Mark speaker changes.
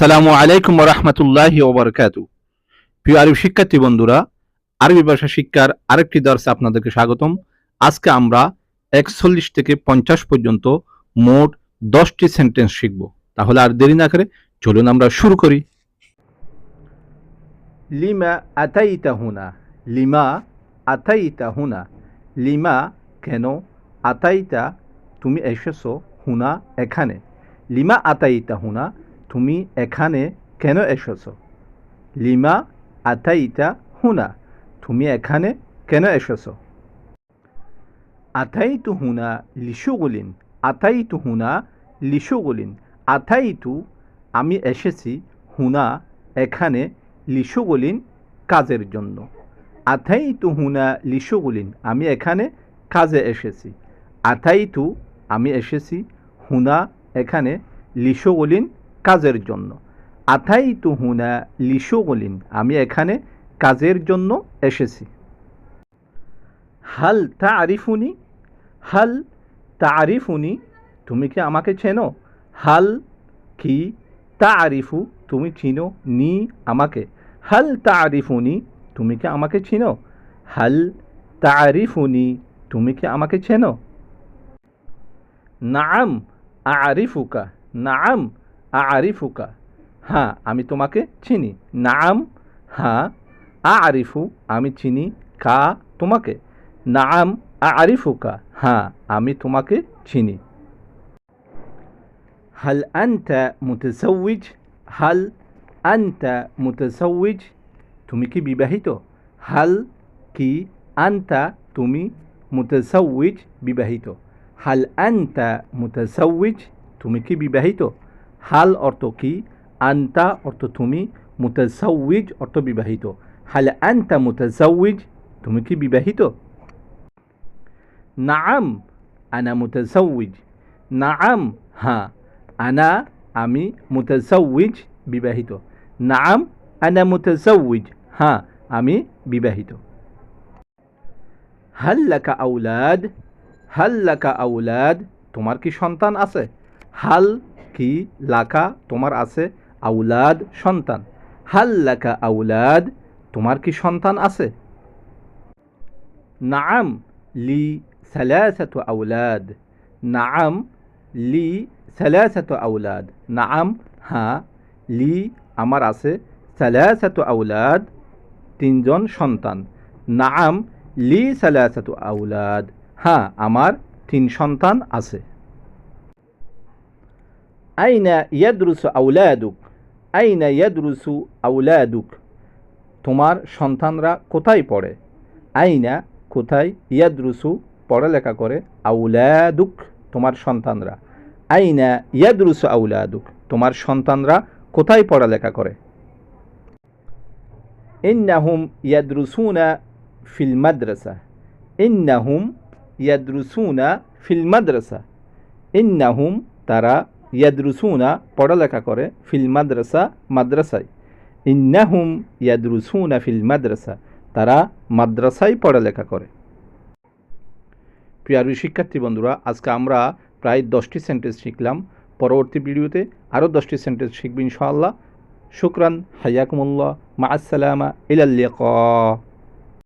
Speaker 1: সালামু আলাইকুম রহমতুল্লাহ ওবরকাত প্রিয় আরবি শিক্ষার্থী বন্ধুরা, আরবি ভাষা শিক্ষার আরেকটি দর্শে আপনাদেরকে স্বাগতম। আজকে আমরা একচল্লিশ থেকে পঞ্চাশ পর্যন্ত মোট দশটি সেন্টেন্স শিখব। তাহলে আর দেরি না করে চলুন আমরা শুরু করি। লিমা আতাইতা হুনা লিমা আতাইতা হুনা লিমা কেন আতাইতা, তুমি এসেছ হুনা এখানে। লিমা আতাইতা হুনা তুমি এখানে কেন এসেছ? লিমা, আতাইতা হুনা, তুমি এখানে কেন এসেছ? আতাইতু হুনা লিশুগুলিন, আতাইতু হুনা লিশুগুলিন, আতাইতু আমি এসেছি হুনা এখানে লিশুগুলিন কাজের জন্য। আতাইতু হুনা লিশুগুলিন, আমি এখানে কাজে এসেছি। আতাইতু আমি এসেছি হুনা এখানে লিশুগুলিন কাজের জন্য। আতাইতু হুনা লিশুগুলিন, আমি এখানে কাজের জন্য এসেছি। হাল তা আরিফুনি হাল তা আরিফুনি তুমি কি আমাকে চেনো? হাল কি তা আরিফু তুমি চিনো নি আমাকে? হাল তা আরিফুনি তুমি কি আমাকে চিনো? হাল তা আরিফুনি তুমি কি আমাকে চেনো? নাম আরিফুকা নাম আরিফুকা হ্যাঁ আমি তোমাকে চিনি। নাম হ্যাঁ আরিফু আমি চিনি। কা, তোমাকে। নাম আরিফুকা হ্যাঁ আমি তোমাকে চিনি। হাল আনতা মুতাসাউজ হাল আনতা মুতাসাউজ তুমি কি বিবাহিত? হাল কি আনতা তুমি মুতাসাউজ বিবাহিত? হাল আনতা মুতাসাউজ তুমি কি বিবাহিত? হাল অর্থ কি? আন্তা অর্থ তুমি মুতাসাউইজ অর্থ বিবাহিত। হাল আন্তা মুতাসাউইজ তুমি কি বিবাহিত? নাম আনা মুতাসাউইজ নাম হ্যাঁ আনা, আমি মুতাসাউইজ বিবাহিত। নাম আনা মুতাসাউইজ হ্যাঁ আমি বিবাহিত। হাল্লাকা আউলাদ হাল্লাকা আউলাদ, তোমার কি সন্তান আছে? হাল কি লাকা তোমার আছে? আউলাদ সন্তান। হাল্লাকা আউলাদ তোমার কি সন্তান আছে? নাম লি সালাসাতু আউলাদ। নাম লি সালাসাতু আউলাদ। নাম হ্যাঁ লি আমার আছে। সালাসাতু আউলাদ তিনজন সন্তান। নাম লি সালাসাতু আউলাদ। হ্যাঁ আমার তিন সন্তান আছে। আইনা ইয়াদরুসু আউলাদুক আইনা ইয়াদরুসু আউলাদুক তোমার সন্তানরা কোথায় পড়ে? আইনা কোথায় ইয়াদরুসু পড়ালেখা করে আউলাদুক তোমার সন্তানরা। আইনা ইয়াদরুসু আউলাদুক তোমার সন্তানরা কোথায় পড়ালেখা করে? ইন্নাহুম ইয়াদরুসুনা ফিল মাদ্রাসা ইন্নাহুম ইয়াদরুসুনা ফিল মাদ্রাসা ইন্নাহুম তারা ইয়াদরুসুনা পড়ালেখা করে ফিল মাদ্রাসা মাদ্রাসায়। ইন্নাহুম ইয়াদরুসুনা ফিল মাদ্রাসা, তারা মাদ্রাসায় পড়ালেখা করে। প্রিয় শিক্ষার্থী বন্ধুরা, আজকে আমরা প্রায় দশটি সেন্টেন্স শিখলাম। পরবর্তী ভিডিওতে আরও দশটি সেন্টেন্স শিখব ইনশাআল্লাহ। শুক্রান, হায়াকুমুল্লাহ মা আসসালামা ইলাল্লিকা।